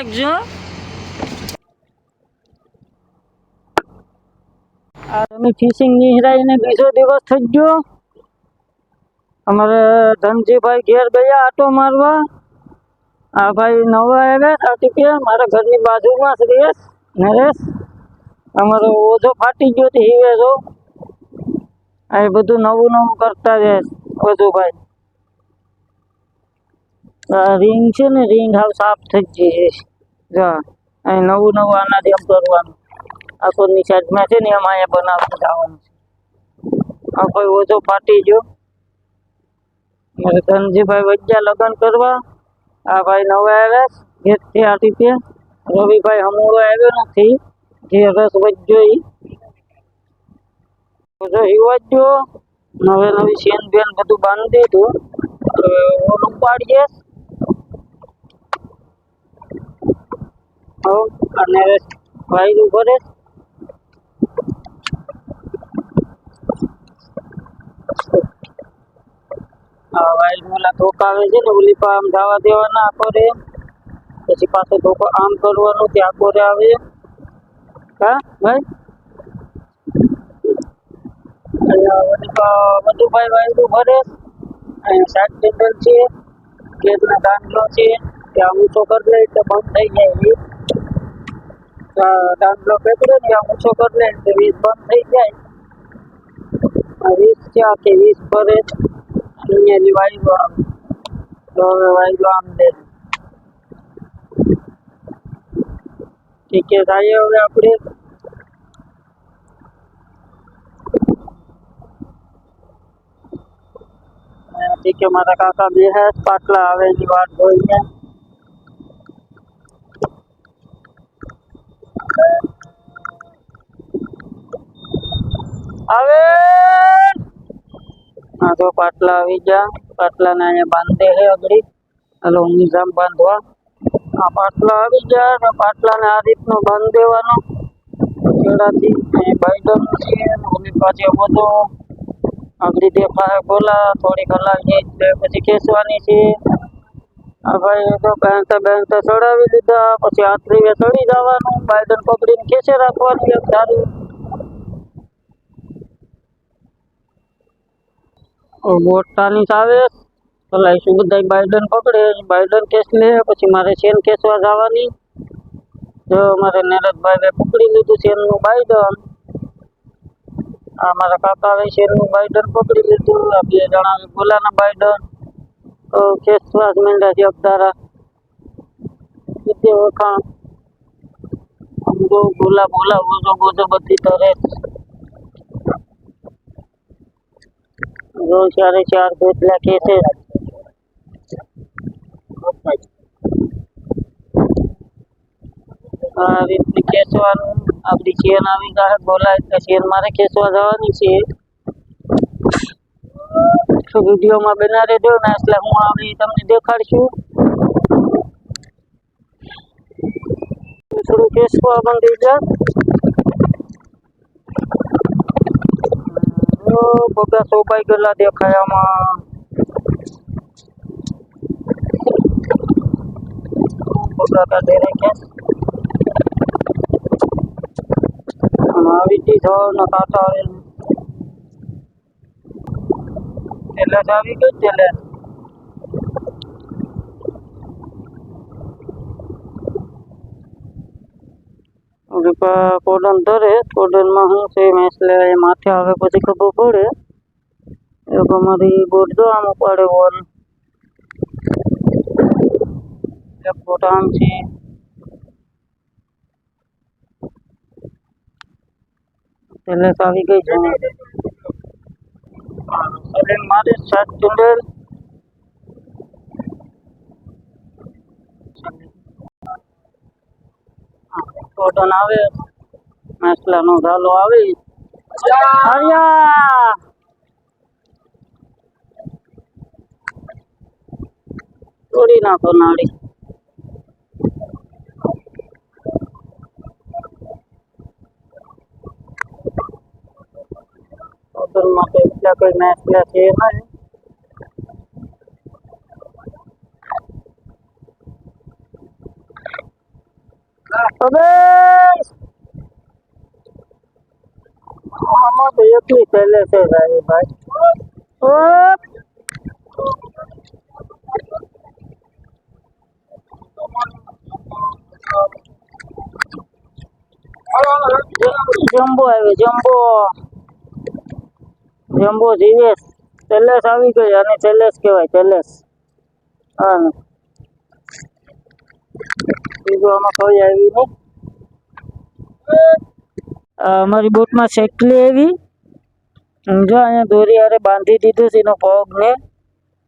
નાખજો આ અમે ફિશિંગ નિહરાઈને બીજો દિવસ થઈ ગયો અમારે ધનજીભાઈ ઘેર ગયા આટો મારવા આ ભાઈ નવા આવ્યા સાટીપિયા મારા ઘરની બાજુમાં જ રેસ નરેશ અમારો ઓછો ફાટી ગયો તો હીવે જો આ એ બધું નવું નવું કરતા રહે ઓછુભાઈ આ રિંગ છે ને રિંગ હાવ સાફ થઈ ગઈ છે જા, અહીં નવું નવું આનાથી એમ કરવાનું. આખોની સાઈડમાં છે ને, એમ અહીંયા બનાવતું જવાનું છે. આ કોઈ ઓછો ફાટી ગયો ધનજીભાઈ વૈદ્યા લગ્ન કરવા. આ ભાઈ નવા આવ્યા ઘેરથી આટી પે રવિભાઈ હમુરો આવ્યો નથી. જે રસ વજ્યો બધો હિવાજ્યો નવે નવી શેન બેન બધું બાંધી દીધું. ઓલું પાડીએ અને ભરે આ વાયરું ઓલા ધોકા આવે છે ને, ઓલી આમ જવા દેવાના આખો રે પછી પાછો ધોકો આમ કરવાનો ત્યાં આખો રે આવે. હા, ભાઈ? મધુભાઈ વાયુ ભરે અહીંયા સાત ટેબલ છે ગેસના દાંડલો છે. ત્યાં ઊંચો કરી લે એટલે બંધ થઈ જાય દાંડલો પકડે ને ત્યાં ઊંચો કરી લે એટલે વીજ બંધ થઈ જાય આ વીજ છે આખી વીજ ભરે અહીંયાની વાયુ આવે તો હવે વાયુ આમ દે ઠીક છે થાય હવે આપણે ઠીક છે મારા કાકા બે હે પાટલા આવે એની વાત જોઈને આવે હા તો પાટલા આવી ગયા. પાટલાને અહીંયા બાંધે છે અગડી હલો નિઝામ બાંધવા. આ પાટલા આવી ગયા પાટલાને આ રીતનું બાંધ દેવાનો છેડાથી અહીં બાઈડર છે ઓલી પાસે બધો આગળી દેખાય, બોલા થોડીક હલાવી એટલે પછી ખેંચવાની છે. આ ભાઈ તો બેંકતા બેંકતા ચડાવી દીધા પછી આત્રીએ ચડી જવાનું બાઈડન પકડીને ખેંચે રાખવાની એક બોટાની આવે પેલા શું બધા બાઈડન પકડે. બાયડન કેસ લે, પછી મારે ચેન કેસવા જવાની. જો મારે નરેશભાઈ પકડી લીધું ચેનનું બાયડન આ મારા કાકાએ શેરનું બાઈડન પકડી લીધું. આ બે જણા ગોલાના બાઈડન ખેંચવા જ માંડ્યા છે અબધારા વખાણ. અમદો બોલા બોજો બોજો બધી તરે રોજ ચારે ચાર ગોટલા ખેંચે આવી ખેંચવાનું આપણી ચેન આવી ગયા બોલા એટલે ચેન મારે ખેંચવા જવાની છે. તો વિડીયોમાં બના રહેજો ને, એટલે હું આવી તમને દેખાડશું. થોડું ખેંચવા બંધી જાય બધા સોપાઈ ગયેલા દેખાય આમાં આવી જી થવાનો કાંટા એટલે જ આવી ગઈ એટલે કોડન ધરે કોડનમાં શું છે એમ એટલે એ માથે આવે પછી ખબર પડે એક અમારી બોટ જો આમ ઉપાડે વોલ એક બોટ આમ છે એટલે તો આવી ગઈ છે સલીમ મારે સાત ચુંડેલ કોટન આવે મસલાનો ઝાલો આવે આર્યા તોડી નાખો નાળી કોટનમાં તો એટલા કોઈ મસલા છે નહીં આમાં તો એટલી પહેલે છે ભાઈ ભાઈ! જમ્બો આવે જમ્બો. જમ્બો જીવેશ. ચેલેસ આવી ગઈ અને ચેલેસ કહેવાય, ચેલેસ. હા. બીજું આમાં કોઈ આવી નહીં. અમારી બોટમાં શેકલી આવી. જો અહીંયા દોરી હારે બાંધી દીધું છે, એનો પગને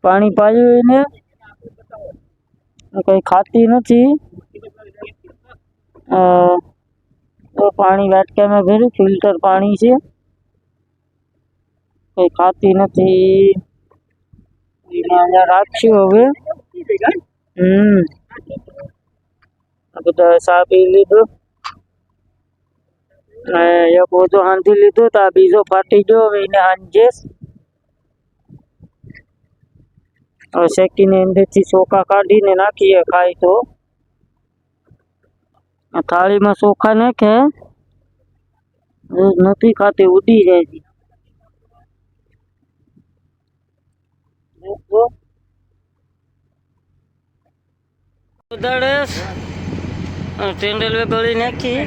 પાણી પાયું એને કંઈ ખાતી નથી. પાણી વાટકામાં ભર્યું, ફિલ્ટર પાણી છે. કંઈ ખાતી નથી. અહીંયા રાખ્યું હવે. હમ. બધા સાપી લીધું. ને એક ઓછો હાંધી લીધું તો આ બીજો ફાટી ગયો એને હાંજે શેકીને અંદરથી ચોખા કાઢીને નાખીએ, ખાય તો. થાળીમાં ચોખા નાખે નથી ખાતી, ઉડી જાય છે. ઉદાડે ટેન્ડલ ગળી નાખી.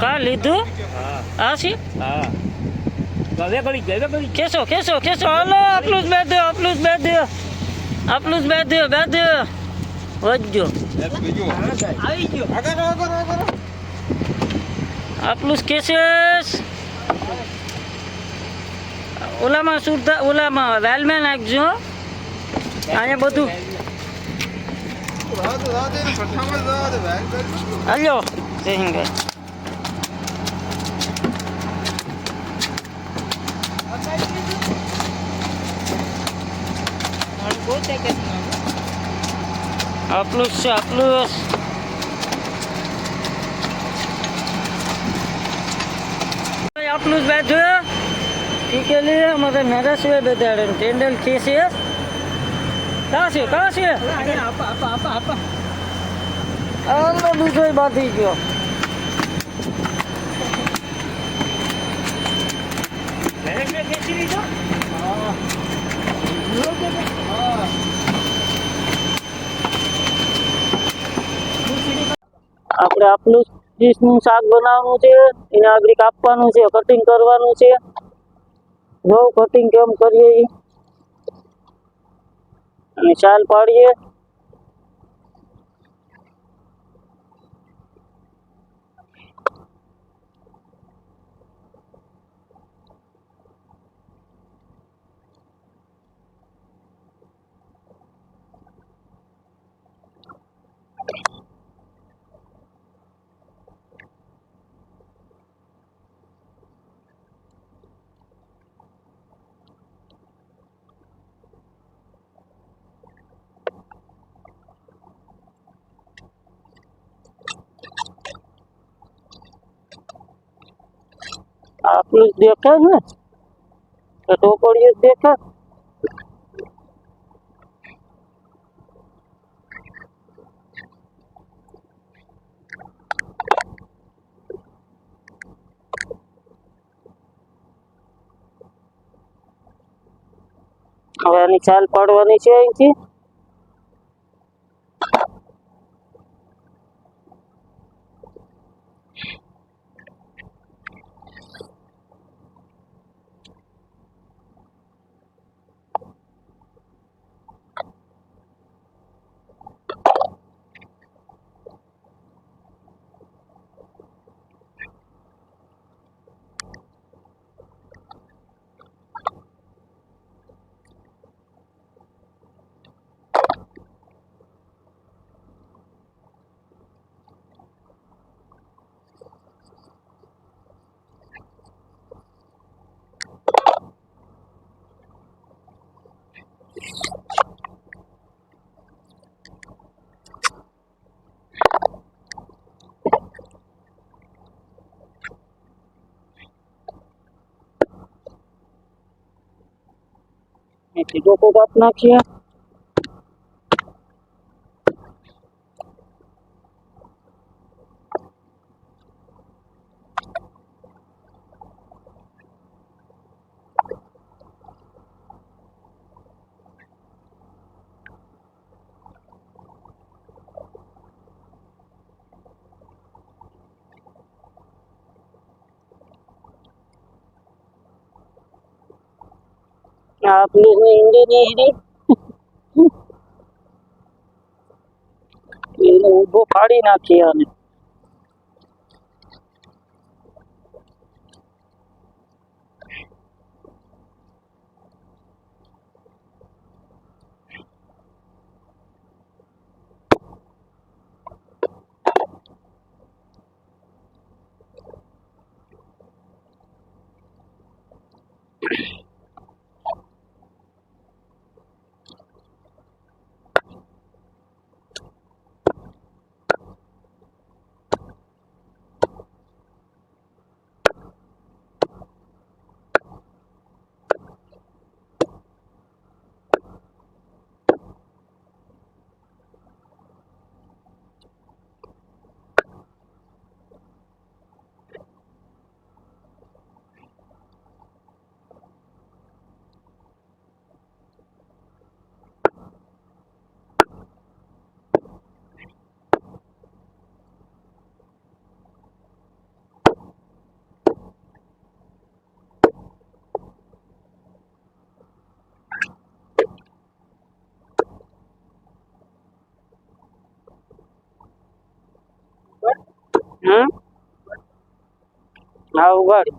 કા લીધું? આ છે કેસો કેસો કેસો. હાલો આપલું જ બેધ્યો દો આપલું જ બે દો આપલું જ બે દો બે દો વધજો આપલું જ કેसेस ઓલામાં સુરતા ઓલામાં વેલમાં નાખજો અહીંયા બધું Alo. Zehin Bey. Upload से upload upload બેઠો ઠીક છે અમારે નરેશભાઈ બેદાડે ટેન્ડલ છે કાં છે કાં છે આનો બીજો બાંધી ગયો. આપણે આપણું નું શાક બનાવવાનું છે, એને આગળ કાપવાનું છે કટિંગ કરવાનું છે. બહુ કટિંગ કેમ કરીએ मिसाइल पाड़िए। પાડીએ જ દેખાય ને? તો ટોપડિયું જ દેખાય. હવે આની ચાલ પાડવાની છે અહીંથી? અહીંથી ડોકો કાપ નાખીએ આ પોલીસની એને ઊભો ફાડી નાખી આને હમ હા ઉગાડી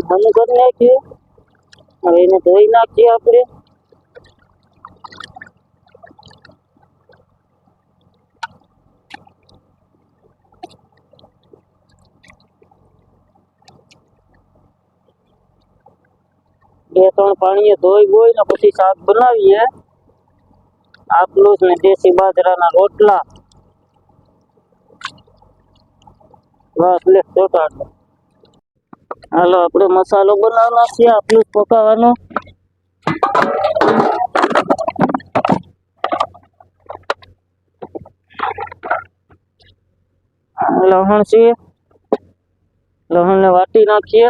બંધ કરી નાખીએ હવે એને ધોઈ નાખીએ આપણે બે ત્રણ પાણીએ ધોઈ બોઈ ને પછી શાક બનાવીએ આપલું જ ને દેશી બાજરાના રોટલા બસ લે ચોટાડ હાલો, આપણે મસાલો બનાવી છીએ આટલું પકાવવાનો. લહણ છે. લહણ ને વાટી નાખીએ.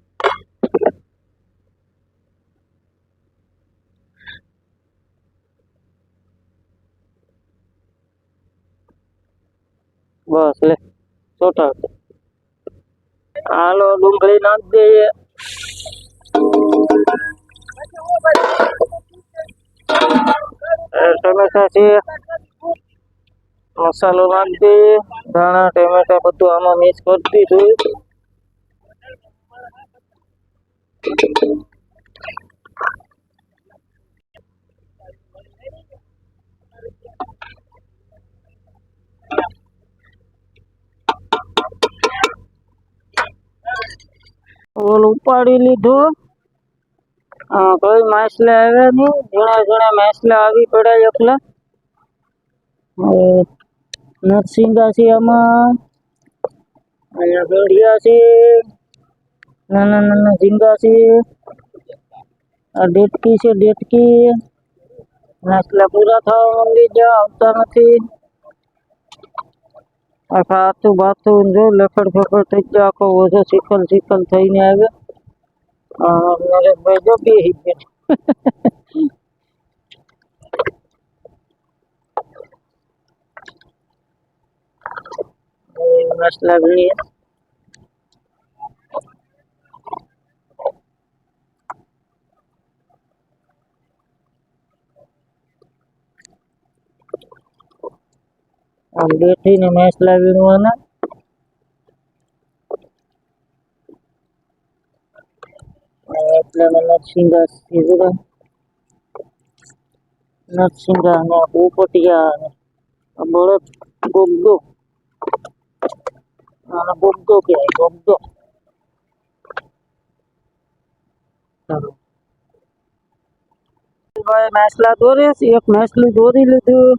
બસ લે, છોટા. હાલો, ડુંગળી નાખ દઈએ. ટમેટા છે. મસાલો નાખ દઈએ. ધાણા, ટમેટા બધું આમાં મિક્સ કરી દીધું. ઓલ ઉપાડી લીધું હા કોઈ માછલા આવ્યા નહીં ઝીણા ઝીણા માછલા આવી પડ્યા એકલા હવે નરસિંગા છે આમાં અહીંયા ગઢિયા છે નાના નાના ઝીંગા છે આ ડેટકી છે ડેટકી માછલા પૂરા થવા માંડી ગયા આવતા નથી આખા હાથું બાથું જો લફડ ફફડ થઈ ગયા આખો ઓછો શીખલ શીખલ થઈને આવે હા નરેશભાઈ જો બેસી ગયા હવે મસલા ગણીએ આમ બેઠીને મસલા વીણવાના એટલે નરસિંગા સીધા નરસિંગા ને પોપટિયા ને આ બળદ ગોગડો અને ગોમતો કહેવાય ગોમતો ચાલો ભાઈ મેસલા દોરે છે એક મેસલું દોરી લીધું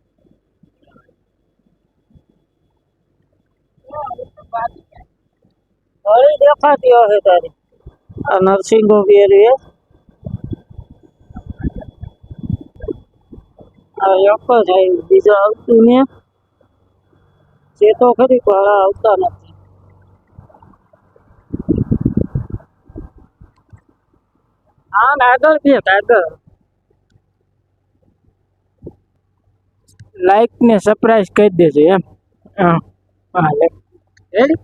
હળી દેખાતી હશે તારી આ નરસિંગો બેરી હે આ એક જ આવ્યું બીજા આવતું ને છે તો ખરી પણ આ આવતા નથી હા ને આગળ બે આગળ લાઈક ને સરપ્રાઈઝ કરી દેજો એમ હા હા রেডি